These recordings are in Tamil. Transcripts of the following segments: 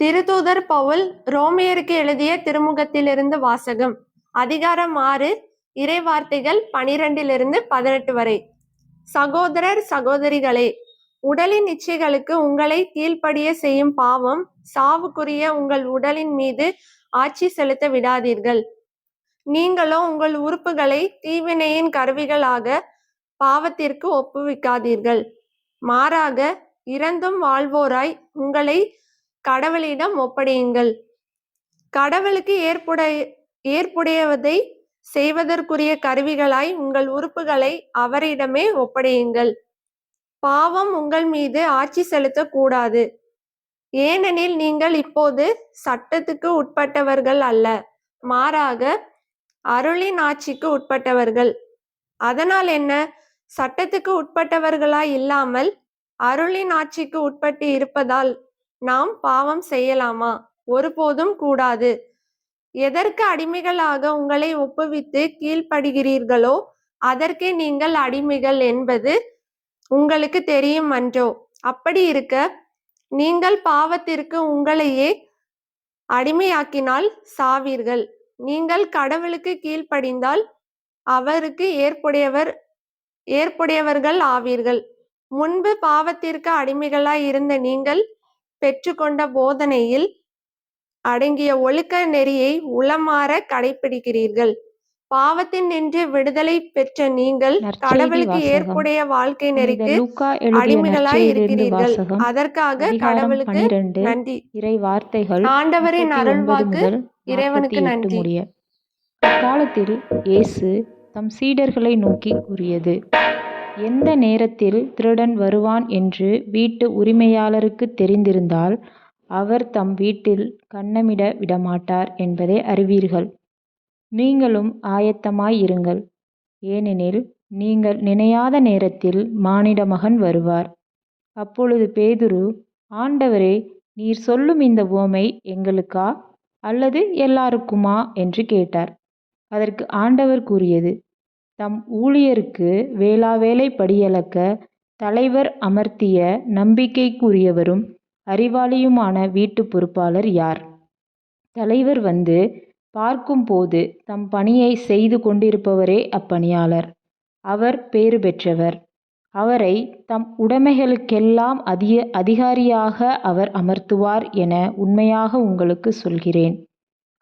திருத்தூதர் பவுல் ரோமியருக்கு எழுதிய திருமுகத்திலிருந்து வாசகம். அதிகாரம் ஆறு இறைவார்த்தைகள் பனிரெண்டிலிருந்து பதினெட்டு வரை. சகோதரர் சகோதரிகளே உடலின் இச்சைகளுக்கு உங்களை கீழ்ப்படிய செய்யும் பாவம் சாவுக்குரிய உங்கள் உடலின் மீது ஆட்சி செலுத்த விடாதீர்கள். நீங்களோ உங்கள் உறுப்புகளை தீவினையின் கருவிகளாக பாவத்திற்கு ஒப்புவிக்காதீர்கள். மாறாக இறந்தும் வாழ்வோராய் உங்களை கடவுளிடம் ஒப்படையுங்கள். கடவுளுக்கு ஏற்புடைய ஏற்புடையதை செய்வதற்குரிய கருவிகளாய் உங்கள் உறுப்புகளை அவரிடமே ஒப்படையுங்கள். பாவம் உங்கள் மீது ஆட்சி செலுத்தக்கூடாது. ஏனெனில் நீங்கள் இப்போது சட்டத்துக்கு உட்பட்டவர்கள் அல்ல மாறாக அருளின் ஆட்சிக்கு உட்பட்டவர்கள். அதனால் என்ன? சட்டத்துக்கு உட்பட்டவர்களாய் இல்லாமல் அருளின் ஆட்சிக்கு உட்பட்டு இருப்பதால் நாம் பாவம் செய்யலாமா? ஒருபோதும் கூடாது. எதற்கு அடிமைகளாக உங்களை ஒப்புவித்து கீழ்ப்படுகிறீர்களோ அதற்கே நீங்கள் அடிமைகள் என்பது உங்களுக்கு தெரியும் அன்றோ. அப்படி இருக்க நீங்கள் பாவத்திற்கு உங்களையே அடிமையாக்கினால் சாவீர்கள். நீங்கள் கடவுளுக்கு கீழ்ப்படிந்தால் அவருக்கு ஏற்புடையவர் ஏற்புடையவர்கள் ஆவீர்கள். முன்பு பாவத்திற்கு அடிமைகளாய் இருந்த நீங்கள் பெற்றுக்கொண்ட போதனையில் அடங்கிய ஒழுக்க நெறியை உளமாற கடைபிடிக்கிறீர்கள் பாவத்தின் நின்று விடுதலை பெற்ற நீங்கள் கடவுளுக்கு. ஏற்புடைய வாழ்க்கை நெறிக்கு அடிமைகளாய் இருக்கிறீர்கள். அதற்காக கடவுளுக்கு நன்றி. இறை வார்த்தைகள் ஆண்டவரின் அருள்வாக்கு இறைவனுக்கு நன்றி. முடிய. அக்காலத்தில் இயேசு தம் சீடர்களை நோக்கி கூறியது. எந்த நேரத்தில் திருடன் வருவான் என்று வீட்டு உரிமையாளருக்கு தெரிந்திருந்தால் அவர் தம் வீட்டில் கன்னமிட விடமாட்டார் என்பதை அறிவீர்கள். நீங்களும் ஆயத்தமாய் இருங்கள். ஏனெனில் நீங்கள் நினையாத நேரத்தில் மானிட மகன் வருவார். அப்பொழுது பேதுரு ஆண்டவரே நீர் சொல்லும் இந்த உவமை எங்களுக்கா? அல்லது எல்லாருக்குமா? என்று கேட்டார். அதற்கு ஆண்டவர் கூறியது தம் ஊழியருக்கு வேளாவேளை படியளக்க தலைவர் அமர்த்திய நம்பிக்கைக்குரியவரும் அறிவாளியுமான வீட்டு பொறுப்பாளர் யார்? தலைவர் வந்து பார்க்கும்போது தம் பணியை செய்து கொண்டிருப்பவரே அப்பணியாளர். அவர் பேறு பெற்றவர். அவரை தம் உடைமைகளுக்கெல்லாம் அதிக அதிகாரியாக அவர் அமர்த்துவார் என உண்மையாக உங்களுக்கு சொல்கிறேன்.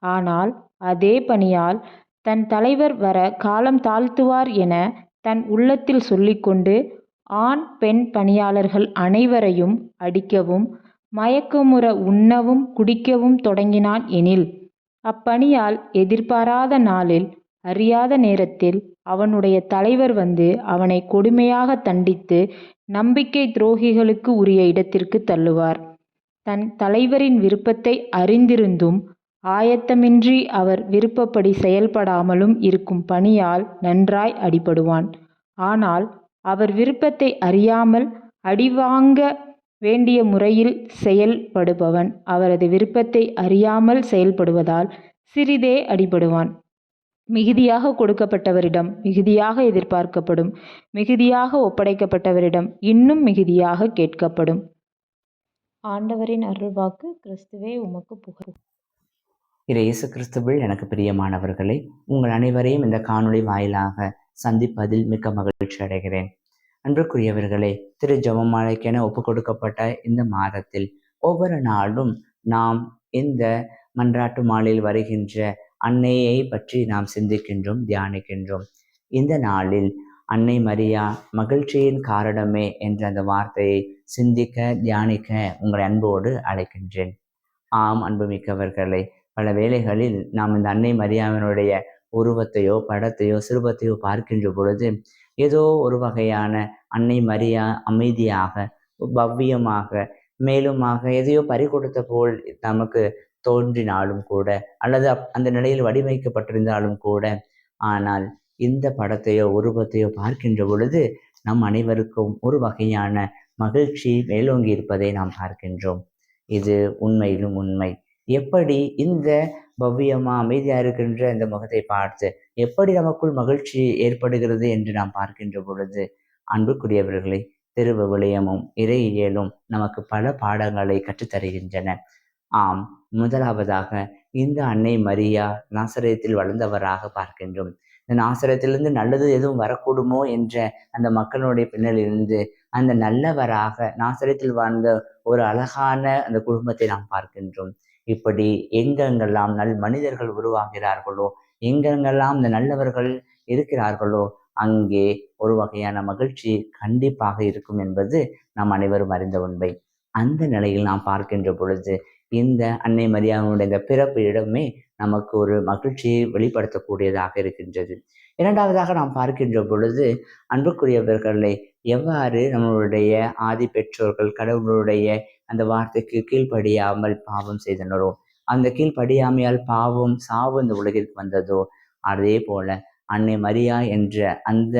ஆனால் அதே பணியால் தன் தலைவர் வர காலம் தாழ்த்துவார் என தன் உள்ளத்தில் சொல்லிக்கொண்டு ஆண் பெண் பணியாளர்கள் அனைவரையும் அடிக்கவும் மயக்கமுற உண்ணவும் குடிக்கவும் தொடங்கினான் எனில் அப்பணியால் எதிர்பாராத நாளில் அறியாத நேரத்தில் அவனுடைய தலைவர் வந்து அவனை கொடுமையாக தண்டித்து நம்பிக்கை துரோகிகளுக்கு உரிய இடத்திற்கு தள்ளுவார். தன் தலைவரின் விருப்பத்தை அறிந்திருந்தும் ஆயத்தமின்றி அவர் விருப்பப்படி செயல்படாமலும் இருக்கும் பணியால் நன்றாய் அடிபடுவான். ஆனால் அவர் விருப்பத்தை அறியாமல் அடிவாங்க வேண்டிய முறையில் செயல்படுபவன். அவரது விருப்பத்தை அறியாமல் செயல்படுவதால் சிறிதே அடிபடுவான். மிகுதியாக கொடுக்கப்பட்டவரிடம் மிகுதியாக எதிர்பார்க்கப்படும். மிகுதியாக ஒப்படைக்கப்பட்டவரிடம் இன்னும் மிகுதியாக கேட்கப்படும். ஆண்டவரின் அருள்வாக்கு கிறிஸ்துவே உமக்கு புகழ். இறை இயேசு கிறிஸ்துவில் எனக்கு பிரியமானவர்களே உங்கள் அனைவரையும் இந்த காணொளி வாயிலாக சந்திப்பதில் மிக்க மகிழ்ச்சி அடைகிறேன். அன்புக்குரியவர்களே திரு ஜபமாலைக்கென ஒப்பு கொடுக்கப்பட்ட இந்த மாதத்தில் ஒவ்வொரு நாளும் நாம் இந்த மன்றாட்டு மாலையில் வருகின்ற அன்னையை பற்றி நாம் சிந்திக்கின்றோம் தியானிக்கின்றோம். இந்த நாளில் அன்னை மரியா மகிழ்ச்சியின் காரணமே என்ற அந்த வார்த்தையை சிந்திக்க தியானிக்க உங்கள் அன்போடு அழைக்கின்றேன். ஆம் அன்புமிக்கவர்களே பல வேளைகளில் நாம் இந்த அன்னை மரியாமனுடைய உருவத்தையோ படத்தையோ சிறுபத்தையோ பார்க்கின்ற பொழுது ஏதோ ஒரு வகையான அன்னை மரியா அமைதியாக பவ்யமாக மேலுமாக எதையோ பறி கொடுத்த போல் நமக்கு தோன்றினாலும் கூட அல்லது அப்- அந்த நிலையில் வடிவமைக்கப்பட்டிருந்தாலும் கூட ஆனால் இந்த படத்தையோ உருவத்தையோ பார்க்கின்ற பொழுது நம் அனைவருக்கும் ஒரு வகையான மகிழ்ச்சி மேலோங்கி இருப்பதை நாம் பார்க்கின்றோம். இது உண்மையிலும் உண்மை. எப்படி இந்த பவ்யமா அமைதியா இருக்கின்ற இந்த முகத்தை பார்த்து எப்படி நமக்குள் மகிழ்ச்சி ஏற்படுகிறது என்று நாம் பார்க்கின்ற பொழுது அன்புக்குரியவர்களை திருவிவிலியமும் இறையியலும் நமக்கு பல பாடங்களை கற்றுத்தருகின்றன. ஆம் முதலாவதாக இந்த அன்னை மரியா நாசரத்தில் வளர்ந்தவராக பார்க்கின்றோம். இந்த நாசரத்திலிருந்து நல்லது எதுவும் வரக்கூடுமோ என்ற அந்த மக்களுடைய பின்னலிருந்து அந்த நல்லவராக நாசரத்தில் வாழ்ந்த ஒரு அழகான அந்த குடும்பத்தை நாம் பார்க்கின்றோம். இப்படி எங்கெங்கெல்லாம் நல் மனிதர்கள் உருவாகிறார்களோ எங்கெங்கெல்லாம் இந்த நல்லவர்கள் இருக்கிறார்களோ அங்கே ஒரு வகையான மகிழ்ச்சி கண்டிப்பாக இருக்கும் என்பது நாம் அனைவரும் அறிந்த உண்மை. அந்த நிலையில் நாம் பார்க்கின்ற பொழுது இந்த அன்னை மரியாதையுடைய இந்த பிறப்பு இடமே நமக்கு ஒரு மகிழ்ச்சியை வெளிப்படுத்தக்கூடியதாக இருக்கின்றது. இரண்டாவதாக நாம் பார்க்கின்ற பொழுது அன்புக்குரியவர்களை எவ்வாறு நம்மளுடைய ஆதி பெற்றோர்கள் கடவுளுடைய அந்த வார்த்தைக்கு கீழ்ப்படியாமல் பாவம் செய்தனரோ? அந்த கீழ்ப்படியாமையால் பாவம் சாவு இந்த உலகிற்கு வந்ததோ? அதே போல அன்னை மரியா என்ற அந்த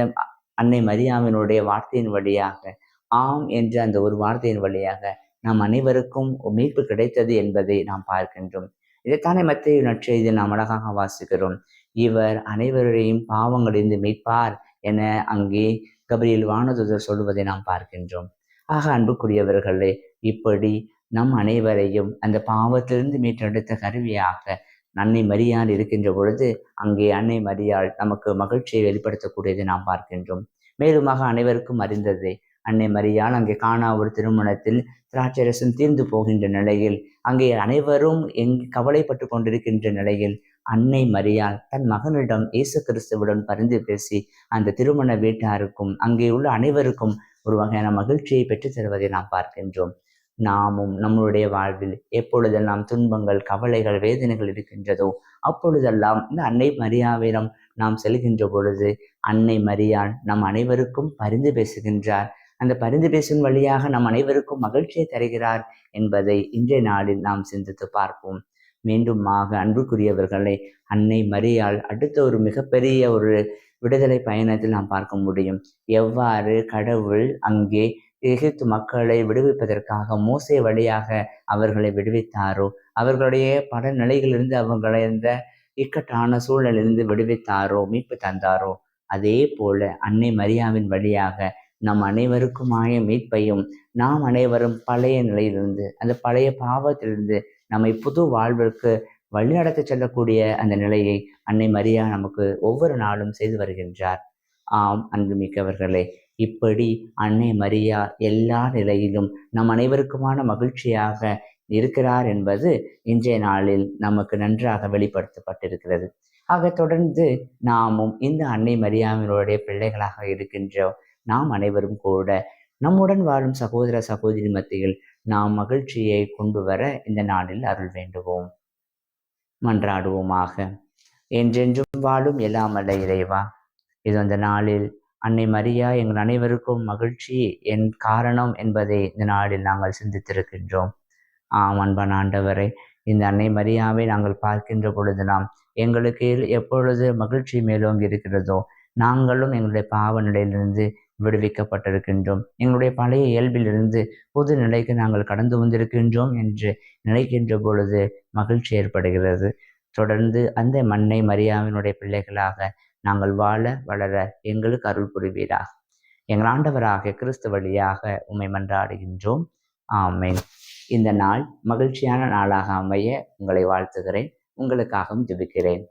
அன்னை மரியாவினுடைய வார்த்தையின் வழியாக ஆம் என்ற அந்த ஒரு வார்த்தையின் வழியாக நாம் அனைவருக்கும் மீட்பு கிடைத்தது என்பதை நாம் பார்க்கின்றோம். இதைத்தானே மத்திய நற்செய்தி நாம் அழகாக வாசிக்கிறோம். இவர் அனைவரையும் பாவங்களிலிருந்து மீட்பார் என அங்கே கபிரியில் வானதுதர் சொல்வதை நாம் பார்க்கின்றோம். ஆக அன்புக்குரியவர்களே இப்படி நம் அனைவரையும் அந்த பாவத்திலிருந்து மீட்டெடுத்த கருவியாக அன்னை மரியாள் இருக்கின்ற பொழுது அங்கே அன்னை மரியாள் நமக்கு மகிழ்ச்சியை வெளிப்படுத்தக்கூடியதை நாம் பார்க்கின்றோம். மேலுமாக அனைவருக்கும் அறிந்ததே அன்னை மரியாள் அங்கே காணா ஒரு திருமணத்தில் திராட்சரசம் தீர்ந்து போகின்ற நிலையில் அங்கே அனைவரும் எங் கவலைப்பட்டு கொண்டிருக்கின்ற நிலையில் அன்னை மரியாள் தன் மகனிடம் இயேசு கிறிஸ்துவுடன் பரிந்து பேசி அந்த திருமண வீட்டாருக்கும் அங்கே உள்ள அனைவருக்கும் ஒரு வகையான மகிழ்ச்சியை பெற்றுத் தருவதை நாம் பார்க்கின்றோம். நாமும் நம்மளுடைய வாழ்வில் எப்பொழுதெல்லாம் துன்பங்கள் கவலைகள் வேதனைகள் இருக்கின்றதோ அப்பொழுதெல்லாம் இந்த அன்னை மரியாவிடம் நாம் செல்கின்ற பொழுது அன்னை மரியாள் நம் அனைவருக்கும் பரிந்து பேசுகின்றார். அந்த பரிந்து பேசும் வழியாக நம் அனைவருக்கும் மகிழ்ச்சியை தருகிறார் என்பதை இன்றைய நாளில் நாம் சிந்தித்து பார்ப்போம். மீண்டுமாக அன்புக்குரியவர்களை அன்னை மரியாள் அடுத்த ஒரு மிகப்பெரிய ஒரு விடுதலை பயணத்தில் நாம் பார்க்க முடியும். எவ்வாறு கடவுள் அங்கே எகிப்து மக்களை விடுவிப்பதற்காக மோசே வழியாக அவர்களை விடுவித்தாரோ? அவர்களுடைய பல நிலைகளிலிருந்து அவர்களை இந்த இக்கட்டான சூழலிலிருந்து விடுவித்தாரோ? மீட்பு தந்தாரோ? அதே போல அன்னை மரியாவின் வழியாக நம் அனைவருக்குமாய மீட்பையும் நாம் அனைவரும் பழைய நிலையிலிருந்து அந்த பழைய பாவத்திலிருந்து நம்மை புது வாழ்விற்கு வழிநடத்தி செல்லக்கூடிய அந்த நிலையை அன்னை மரியா நமக்கு ஒவ்வொரு நாளும் செய்து வருகின்றார். ஆம் அன்புமிக்கவர்களே இப்படி அன்னை மரியா எல்லா நிலையிலும் நம் அனைவருக்குமான மகிழ்ச்சியாக இருக்கிறார் என்பது இன்றைய நாளில் நமக்கு நன்றாக வெளிப்படுத்தப்பட்டிருக்கிறது. ஆக தொடர்ந்து நாமும் இந்த அன்னை மரியாவினுடைய பிள்ளைகளாக இருக்கின்றோம். நாம் அனைவரும் கூட நம்முடன் வாழும் சகோதர சகோதரி மத்தியில் நாம் மகிழ்ச்சியை கொண்டு வர இந்த நாளில் அருள் வேண்டுவோம். மன்றாடுவோமாக. என்றென்றும் வாழும் எல்லாமல்ல இறைவா. இது அந்த நாளில் அன்னை மரியா எங்கள் அனைவருக்கும் மகிழ்ச்சி என் காரணம் என்பதை இந்த நாளில் நாங்கள் சிந்தித்திருக்கின்றோம். ஆம் அன்பான ஆண்டவரை இந்த அன்னை மரியாவை நாங்கள் பார்க்கின்ற பொழுது நாம் எங்களுக்கு எப்பொழுது மகிழ்ச்சி மேலோங்கி இருக்கிறதோ நாங்களும் எங்களுடைய பாவ நிலையிலிருந்து விடுவிக்கப்பட்டிருக்கின்றோம். எங்களுடைய பழைய இயல்பிலிருந்து புது நிலைக்கு நாங்கள் கடந்து வந்திருக்கின்றோம் என்று நினைக்கின்ற பொழுது மகிழ்ச்சி ஏற்படுகிறது. தொடர்ந்து அந்த மண்ணை மரியாவினுடைய பிள்ளைகளாக நாங்கள் வாழ வளர எங்களுக்கு அருள் புரிவீராக. எங்கள் ஆண்டவராக கிறிஸ்து வழியாக உண்மை மன்றாடுகின்றோம். ஆமேன். இந்த நாள் மகிழ்ச்சியான நாளாக அமைய உங்களை வாழ்த்துகிறேன். உங்களுக்காகவும் ஜெபிக்கிறேன்.